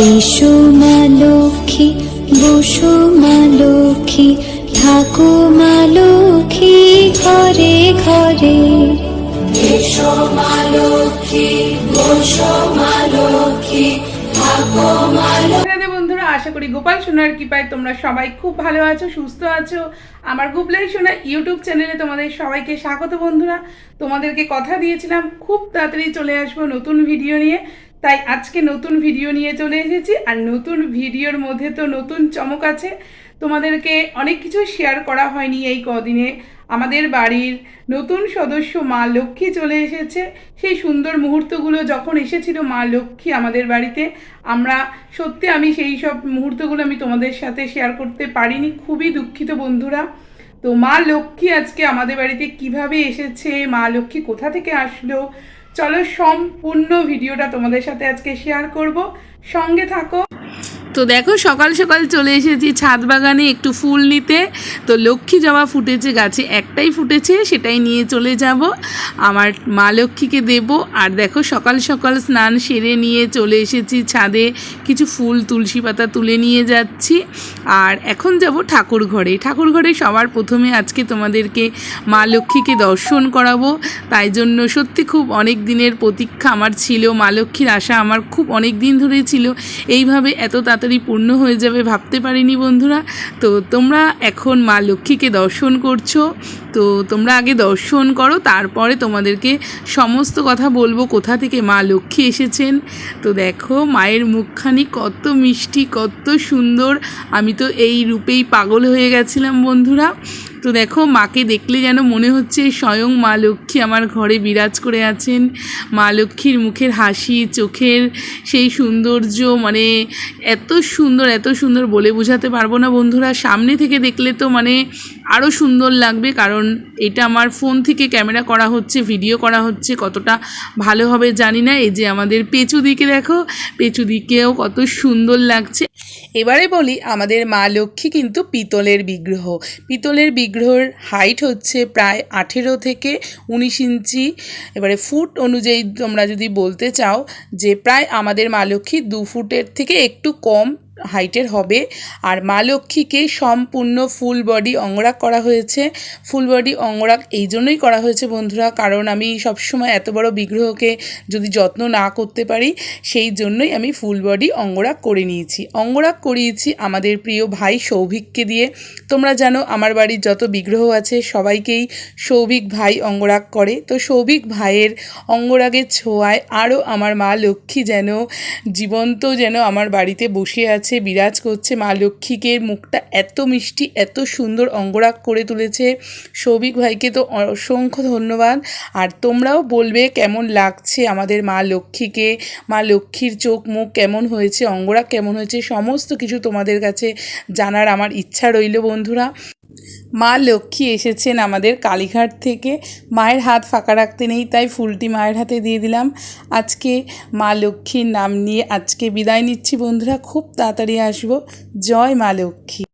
মা লক্ষ্মী বসো মা লক্ষ্মী থাকো মা লক্ষ্মী ঘরে ঘরে। এসো মা লক্ষ্মী বসো মা লক্ষ্মী থাকো মা রাধে বন্ধুরা আশা করি গোপাল সোনার কৃপায় তোমরা সবাই খুব ভালো আছো সুস্থ আছো। আমার গুবলাই সোনা ইউটিউব চ্যানেলে তোমাদের সবাইকে স্বাগত বন্ধুরা। তোমাদেরকে কথা দিয়েছিলাম খুব তাড়াতাড়ি চলে আসব নতুন ভিডিও নিয়ে। তাই আজকে নতুন ভিডিও নিয়ে চলে এসেছি। আর নতুন ভিডিওর মধ্যে তো নতুন চমক আছে। তোমাদেরকে অনেক কিছু শেয়ার করা হয়নি এই কদিনে। আমাদের বাড়ির নতুন সদস্য মা লক্ষ্মী চলে এসেছে। সেই সুন্দর মুহূর্তগুলো যখন এসেছিল মা লক্ষ্মী আমাদের বাড়িতে, আমরা সত্যি আমি সেই সব মুহূর্তগুলো আমি তোমাদের সাথে শেয়ার করতে পারিনি। খুবই দুঃখিত বন্ধুরা। তো মা লক্ষ্মী আজকে আমাদের বাড়িতে কীভাবে এসেছে? মা লক্ষ্মী কোথা থেকে আসলো? চলো সম্পূর্ণ ভিডিওটা তোমাদের সাথে আজকে শেয়ার করব। সঙ্গে থাকো। তো দেখো সকাল সকাল চলে এসেছি ছাদ বাগানে একটু ফুল নিতে। তো লক্ষ্মী জবা ফুটেছে, গাছে একটাই ফুটেছে, সেটাই নিয়ে চলে যাব। আমার মা লক্ষ্মীকে দেব। আর দেখো সকাল সকাল স্নান সেরে নিয়ে চলে এসেছি ছাদে। কিছু ফুল, তুলসী পাতা তুলে নিয়ে যাচ্ছি। আর এখন যাব ঠাকুর ঘরে। ঠাকুর ঘরে সবার প্রথমে আজকে তোমাদেরকে মা লক্ষ্মীকে দর্শন করাবো। তাই জন্য সত্যি খুব অনেক দিনের প্রতীক্ষা আমার ছিল। মা লক্ষ্মীর আশা আমার খুব অনেক দিন ধরেই ছিল। এইভাবে এত পূর্ণ হয়ে যাবে ভাবতে পারিনি বন্ধুরা। তো তোমরা এখন মা লক্ষ্মীকে দর্শন করছ। তো তোমরা আগে দর্শন করো, তারপরে তোমাদেরকে সমস্ত কথা বলব, কোথা থেকে মা লক্ষ্মী এসেছেন। তো দেখো, মায়ের মুখখানি কত মিষ্টি, কত সুন্দর। আমি তো এই রূপেই পাগল হয়ে গেছিলাম বন্ধুরা। তো দেখো, মাকে দেখলে যেন মনে হচ্ছে স্বয়ং মা লক্ষ্মী আমার ঘরে বিরাজ করে আছেন। মা লক্ষ্মীর মুখের হাসি, চোখের সেই সৌন্দর্য মানে এত সুন্দর এত সুন্দর বলে বোঝাতে পারব না বন্ধুরা। সামনে থেকে দেখলে তো মানে আরও সুন্দর লাগবে, কারণ এটা আমার ফোন থেকে ক্যামেরা করা হচ্ছে, ভিডিও করা হচ্ছে, কতটা ভালো হবে জানি না। এই যে আমাদের পেঁচু দিকে দেখো, পেঁচু দিকেও কত সুন্দর লাগছে। এবারে বলি, আমাদের মা লক্ষ্মী কিন্তু পিতলের বিগ্রহ। পিতলের বিগ্রহের হাইট হচ্ছে প্রায় আঠেরো থেকে উনিশ ইঞ্চি। এবারে ফুট অনুযায়ী তোমরা যদি বলতে চাও যে প্রায় আমাদের মা লক্ষ্মী দু ফুটের থেকে একটু কম হাইটের হবে। আর মা লক্ষ্মীকে সম্পূর্ণ ফুল বডি অঙ্গরাগ করা হয়েছে। ফুল বডি অঙ্গরাগ এই জন্যই করা হয়েছে বন্ধুরা, কারণ আমি সবসময় এত বড় বিগ্রহকে যদি যত্ন না করতে পারি, সেই জন্যই আমি ফুল বডি অঙ্গরাগ করে নিয়েছি। অঙ্গরাগ করিয়েছি আমাদের প্রিয় ভাই সৌভিককে দিয়ে। তোমরা জানো, আমার বাড়ির যত বিগ্রহ আছে, সবাইকেই সৌভিক ভাই অঙ্গরাগ করে। তো সৌভিক ভাইয়ের অঙ্গরাগের ছোঁয়ায় আরও আমার মা লক্ষ্মী যেন জীবন্ত যেন আমার বাড়িতে বসে আছে। বিরাজ করছে, মা লক্ষ্মীকে মুখটা এত মিষ্টি, এত সুন্দর অঙ্গরাগ করে তুলেছে। সৌভিক ভাইকে তো অসংখ্য ধন্যবাদ। আর তোমরাও বলবে কেমন লাগছে আমাদের মা লক্ষ্মীকে? মা লক্ষ্মীর চোখ মুখ কেমন হয়েছে? অঙ্গরাগ কেমন হয়েছে? সমস্ত কিছু তোমাদের কাছে জানার আমার ইচ্ছা রইল বন্ধুরা। মা লক্ষ্মী এসেছেন আমাদের কালীঘাট থেকে। মায়ের হাত ফাঁকা রাখতে নেই, তাই ফুলটি মায়ের হাতে দিয়ে দিলাম। আজকে মা লক্ষ্মীর নাম নিয়ে আজকে বিদায় নিচ্ছি বন্ধুরা, খুব তাড়াতাড়ি আসব। জয় মা লক্ষ্মী।